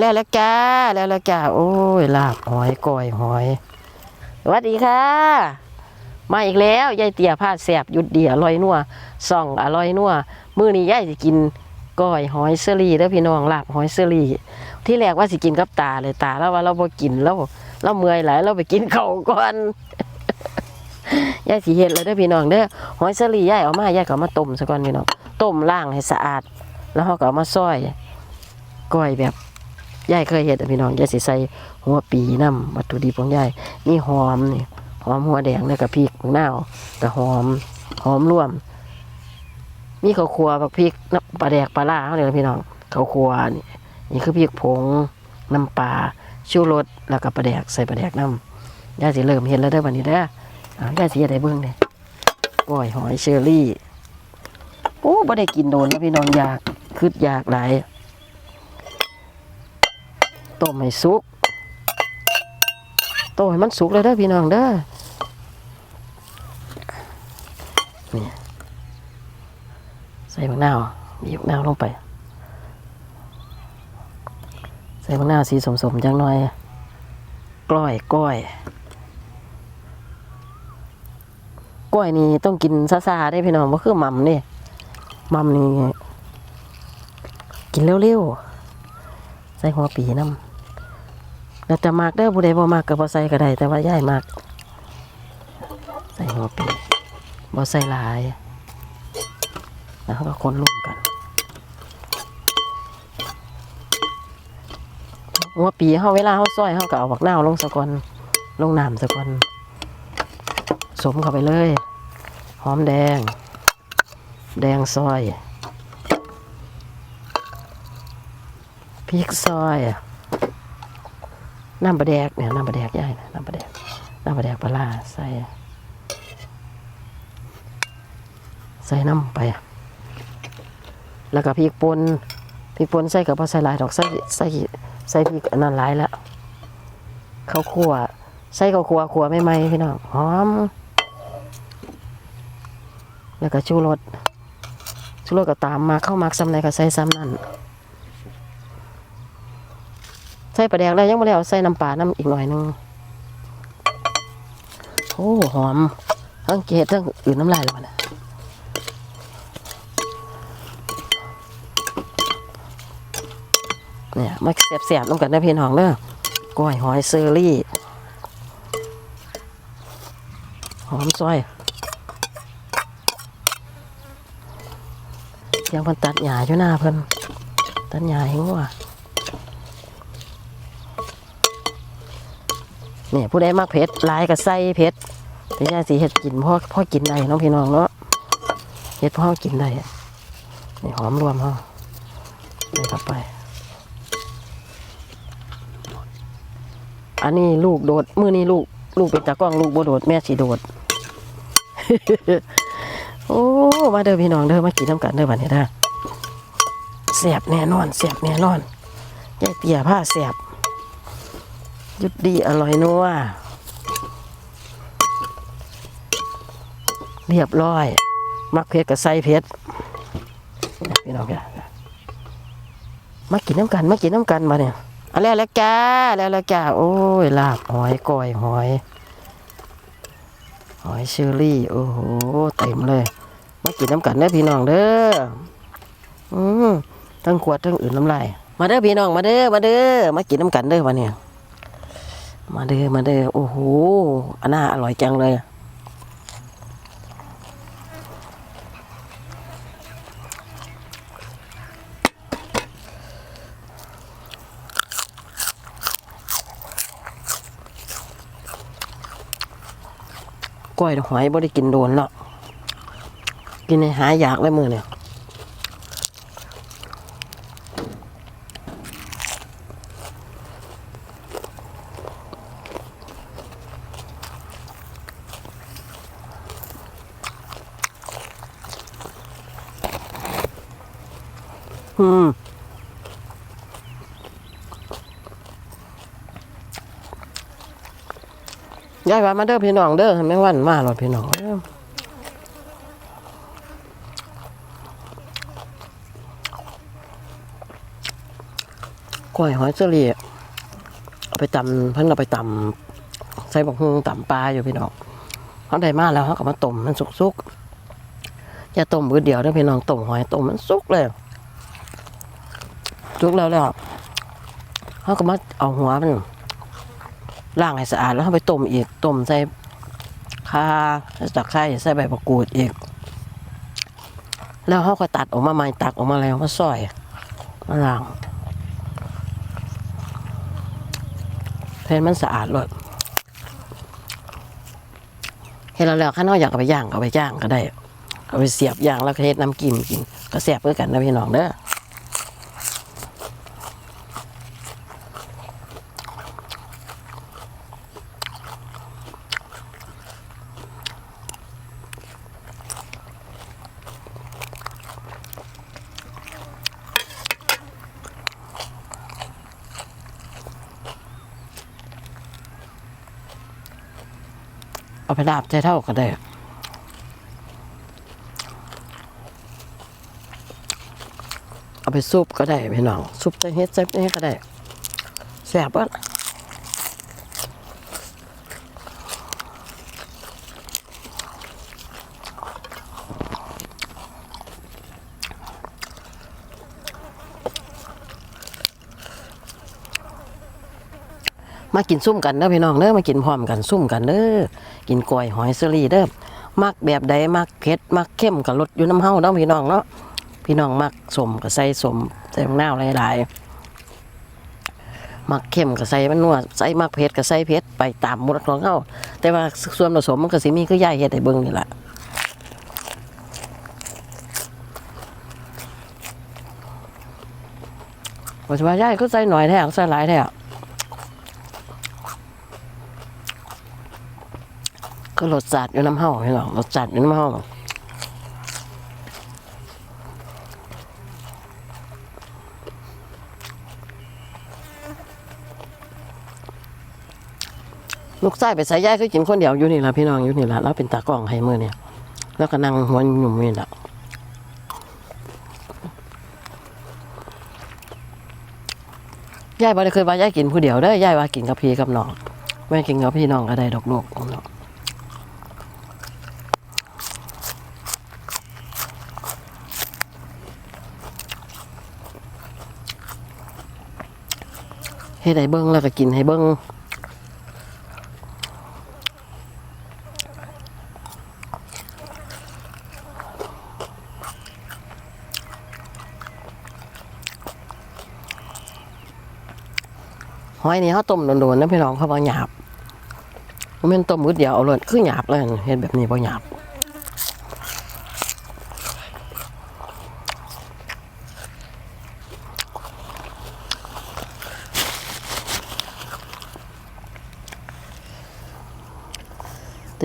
แล้วแล้วจ้าแล้วแล้วจ้าโอ้ยลาบหอยก้อยหอยสวัสดีค่ะ มาอีกแล้วยายเตี๋ยพาดแสบหยุดเดียอร่อยนัวส่องอร่อยนัวมื้อนี้ยายสิกินก้อยหอยเซรีเด้อพี่น้องลาบหอยเซรีที่แรกว่าสิกินกับตาเลยตาแล้วว่าเราบ่กินแล้วเราเมื่อยหลายเราไปกินเขาก่อนยายสิเฮ็ดเลยเด้อพี่น้องเด้อหอยเซรียายเอามายายก็เอามาต้มซะก่อนพี่น้องต้มล้างให้สะอาด แล้วเราก็เอามาซอยก้อยแบบ ยายเคยเฮ็ดพี่น้องยายสิใส่หัวปีน้ำวัตถุดิบของยายมีหอมนี่หอมหัวแดงแล้วก็พริกมะนาวก็หอมหอมร่วม มีข้าวคั่วบักพริกน้ำปลาแดกปลาล่าเขาเนี่ยพี่น้องข้าวคั่วนี่นี่คือพริกผงน้ำปลาชูรสแล้วก็ปลาแดกใส่ปลาแดกน้ำยายสิเริ่มเห็นแล้วเด้อวันนี้เด้ออ่ายายสิเฮ็ดให้เบิ่งเด้ก้อยหอยเชอรี่โอ้บ่ได้กินโดนแล้วพี่น้องอยากคืดอยากหลาย ต้มให้สุกต้มให้มันสุกเลยเด้อพี่น้องเด้อนี่ใส่มะนาวบีบมะนาวลงไป ใส่มะนาวสีสมๆจังหน่อยกล้อยกล้อยกล้อยนี่ต้องกินซาๆได้พี่น้องบ่คือหม่ำนี่มัมนี่กินเร็วๆ ใส่หัวปีน้ำ แล้วจะมากเด้อผู้ใดบ่มากก็บ่ใส่ก็ได้แต่ว่าย่ายมากใส่หัวปีบ่ใส่หลายแล้วก็คนร่มกัน หัวปีเฮาเวลาเฮาซอยเฮาก็เอาบักนาวลงสะก่อนลงน้ำสะก่อนสมเข้าไปเลยหอมแดง แดงซอยพริกซอย น้ำปลาแดกเนี่ยน้ำปลาแดกใหญ่นะน้ำปลาแดกน้ำปลาแดกปลาร้าใส่ใส่น้ำไป แล้วก็พริกป่นพริกป่นใส่กับพอใส่ลายดอกใส่ใส่ใส่พริกอันนั้นหลายแล้วข้าวคั่วใส่ข้าวคั่วคั่วไม่ไหมพี่น้องหอม แล้วก็ชูรสชูรสก็ตามมาเข้ามักซ้ำไหนก็ใส่ซ้ำนั่น ใส่ปลาแดกแล้วยังไม่ได้เอาใส่น้ำปลาน้ำอีกหน่อยหนึงโอ้หอมทั้งเกล็ดทั้งอื่นน้ำลายเลยนะเนี่ยมาเสียบๆลงกันนะพี่น้องเด้อก้อยหอยเซอรี่ หอมซอยเสียงเพิ่นตัดหญ้าอยู่หน้าเพิ่นตัดหญ้าให้งัว นี่ผู้ใดมักเผ็ดหลายก็ใส่เผ็ดแต่ย่าสิเฮ็ดกินพ่อพ่อกินได้น้องพี่น้องเนาะเฮ็ดพ่อกินได้นี่หอมรวมเฮาใส่เข้าไป อันนี้ลูกโดดมือนี้ลูก ลูกเป็นตากล้องลูกบ่โดดแม่สิโดดโอ้มาเด้อพี่น้องเด้อมากินน้ำกันเด้อบัดนี้เด้อแสบแน่นอนแสบแน่นอนยายเตี๋ยผ้าแสบ ยุดดีอร่อยนัวเรียบร้อย มักเผ็ดกับใส่เผ็ดพี่น้องจ้ะมากินน้ำกัน มากินน้ำกันมาเนี่ยเอาแล้วแล้วจ้าแล้วแล้วจ้าโอ้ยลาบหอยก้อยหอย หอยเชอรี่ โอ้โหเต็มเลย มากินน้ำกันเด้อพี่น้องเด้ออืมทั้งขวดทั้งอื่นน้ำลายมาเด้อพี่น้องมาเด้อมาเด้อมากินน้ำกันเด้อวันนี้ มาเด้อมาเด้อโอ้โหอันน่าอร่อยจังเลยกล้วยหอยบ่ได้กินโดนแล้วกินให้หายอยากเลยมือเนี่ย อืมยายว่ามาเด้อพี่น้องเด้อให้แม่งวันมาหรอพี่น้องเด้ออยหอยเสลีเอาไปตำเพิ่นเอาไปตำใส่บักฮุงตำปลาอยู่พี่น้องเขาได้มาแล้วเขาก็มาต้มมันสุกๆอย่าต้มมือเดียวเด้อพี่น้องต้มหอยต้มมันสุกเลย สุกแล้วแล้วเขาก็มาเอาหัวมันล้างให้สะอาดแล้วเขาไปต้มอีกต้มใส่ข่าตะไคร้ใส่ใบมะกรูดอีก แล้วเขาก็ตัดออกมาใหม่ตักออกมาแล้วมาซอยมาล้างเพนมันสะอาดเลยเห็นแล้วแล้วข้างนอกอยากเอาไปย่างเอาไปย่างก็ได้ เอาไปเสียบย่างแล้วเฮ็ดน้ำกินกินก็แซ่บเพื่อกันนะพี่น้องเด้อ ไปลาบใจเท่าก็ได้เอาไปซุปก็ได้พี่น้องซุปจะเฮ็ดใส่นี่ก็ได้แซ่บอะ มากินซุ่มกันเด้อพี่น้องเด้อมากินพร้อมกันซุ่มกันเด้อกินกล้วยหอยเสลีเด้อมักแบบใดมักเผ็ดมักเข้มกับรสอยู่น้ำเฮาเนาะพี่น้องเนาะพี่น้องมักสมก็ใส่สมใส่มะนาวหลายๆมักเข้มก็ใส่มันนัวใส่มักเผ็ดก็ใส่เผ็ดไปตามมดของเขาแต่ว่าส่วนผสมมันก็สิมีคือย่ายเฮ็ดให้เบิ่งนี่แหละว่าสิว่าย่ายก็ใส่หน่อยแท้ใส่หลายแท้ ก็รสจัดอยู่น้ำเฮาพี่น้องรสจัดอยู่น้ำเฮาลูกชายไปใส่ย่ายก็กินคนเดียวอยู่นี่ละพี่น้องอยู่นี่ละแล้วเป็นตากล้องให้มือเนี่ยแล้วก็นั่งหัวหนุ่มนี่แหละย่ายบ่ได้เคยว่าย่ายกินผู้เดียวเด้อย่ายว่ากินกับพี่กับน้องไม่กินกับพี่น้องก็ได้ดอกลูก ของน้องให้ได้เบิ้งแล้วก็กินให้เบิ้งหอยนี่เขาต้มโดนๆนะพี่น้องเขาบอกหยาบมันเป็นต้มมือเดียวเอาเลยคือหยาบเลยเห็นแบบนี้บ่หยาบ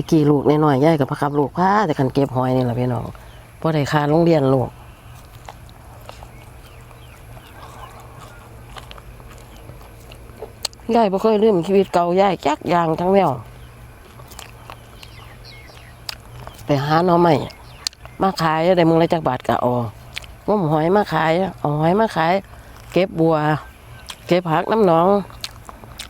ะกี้ลูกน้อยๆย่ายกับพระคับลูกพาแต่คันเก็บหอยนี่แหละพี่น้องพอได้ค่าโรงเรียนลูกยายบ่เคยลืมชีวิตเก่ายายจักอย่างทั้งแมวไปหาหน่อไม้มาขายได้มึงละจักบาทกะอองมหอยมาขายเอาหอยมาขาย เก็บบัว เก็บผักน้ำหนอง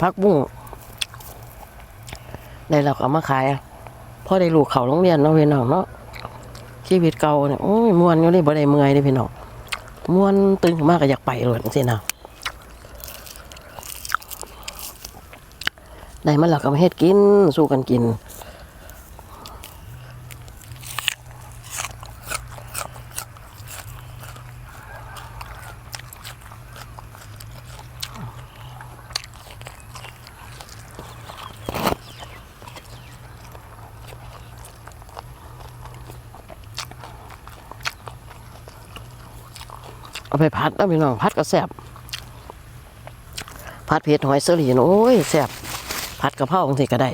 ผักบุ้งได้เราก็มาขาย พอได้ลูกเขาโรงเรียนเนาะพี่น้องเนาะชีวิตเก่าเนี่ยโอ้ยม่วนอยู่เลยบ่ได้เมื่อยเลยพี่น้องม่วนตื่นขึ้นมาก็อยากไปเลยจังซี่นะได้มันหลักก็มาเฮ็ดกิน สู้กันกิน ไปพัดแล้วพี่น้องพัดก็แซ่บพัดเผ็ดหอยเสลีนโอ้ยแซ่บผัดกะเพราของสิก็ได้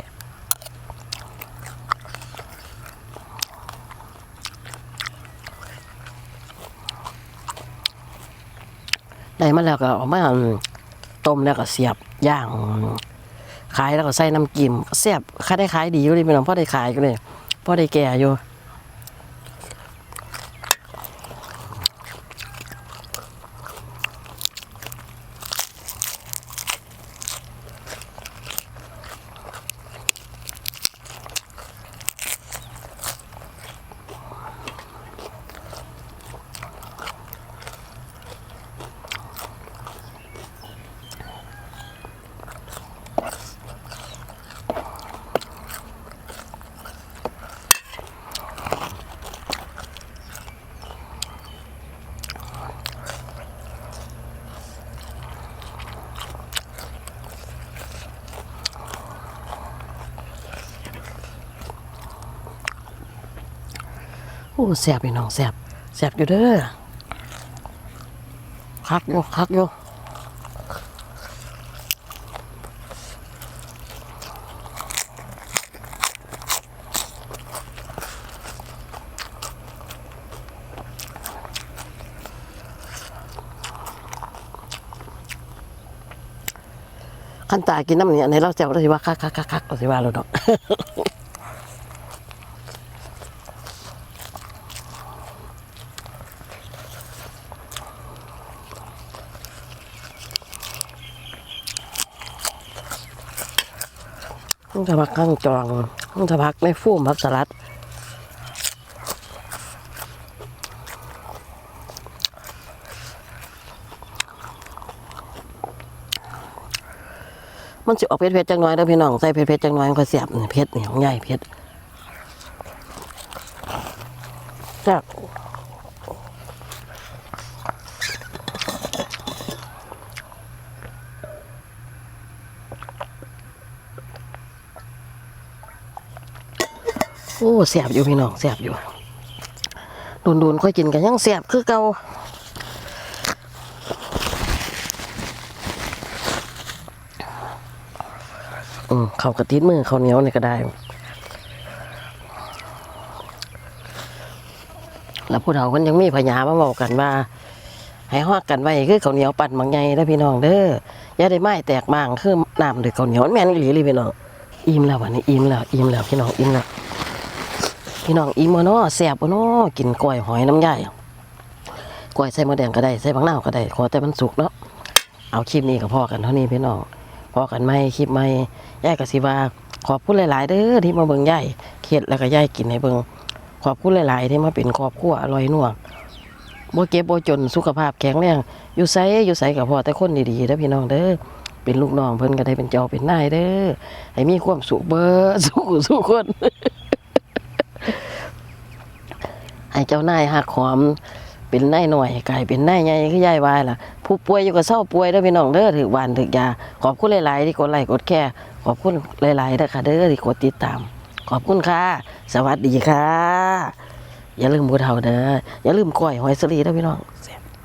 ได้มาแล้วก็เอามาต้มแล้วก็เสียบย่างขายแล้วก็ใส่น้ำกิมแซ่บค่าได้ขายดีอยู่เลยพี่น้องพ่อได้ขายก็เลยพ่อได้แก่อยู่ อ้แซ่บพี่น้องแซ่บแซ่บอยู่เด้อคักอยู่คักอยู่ขันตายกินน้ำเนี่ยในเราแซ่บเราสิว่าคักคักคักคักเราสิว่าเราดอก ต้องจะพักข้างจองต้องจะพักในฟูมพักสลัดมันสิออกเผ็ดเผ็ดจังน้อยเด้อพี่น้องใส่เผ็ดเผ็ดจังน้อยมันก็เสียบเนี่เผ็ดนี่ของใหญ่เผ็ดจ้า โอ้เสียบอยู่พี่น้องเสียบอยู่โดนๆค่อยกินกันยังเสียบคือเก่าอืมเขากระติดมือเขาเหนียวนี่ก็ได้ แล้วผู้เฒ่าคนยังมีพญามาบอกกันว่าให้ฮอดกันไว้คือข้าเหนียวปั่นบางใหญ่ได้อพี่น้องเด้ออย่าได้ไม้แตกบางคือน้ำด้วยข้าเหนียวแม่นอีหลีเลยพี่น้องอิ่มแล้ววันนี้อิ่มแล้วอิ่มแล้วพี่น้องอิ่มแล้ว พี่น้องอิ่มบ่เนาะแซ่บบ่เนาะกินกล้วยหอยน้ำใหญ่กล้วยใส่มะแดงก็ได้ใส่บางนาวก็ได้ขอแต่มันสุกเนาะเอาคลิปนี้ก็พอกันเท่านี้พี่น้องพอกันไหมคลิปไหมยายกสิว่าขอบคุณหลาย ๆ เด้อที่มาเบิ่งยายเข็ดแล้วก็ยายกินให้เบิ่งขอบคุณหลาย ๆ ที่มาเป็นครอบครัวอร่อยนัวบ่เก็บบ่จนสุขภาพแข็งแรงอยู่ไสอยู่ไสกับพ่อแต่คนดีๆเด้อพี่น้องเด้อเป็นลูกน้องเพิ่นก็ได้เป็นเจ้าเป็นนายเด้อให้มีความสุขเบิดสุขสุขคน ให้เจ้านายหักหอมเป็นนายหน่อยกลายเป็นนายใหญ่คือยายวายล่ะ ผู้ป่วยอยู่กับเศร้าป่วยเด้อพี่น้องเด้อถือวันถือยา ขอบคุณหลาย ๆ ที่กดไลค์กดแค่ขอบคุณหลายๆนะคะเด้อที่กดติดตาม ขอบคุณค่ะ สวัสดีค่ะ อย่าลืมบูเทาเด้ออย่าลืมก้อยหอยสลีเด้อพี่น้อง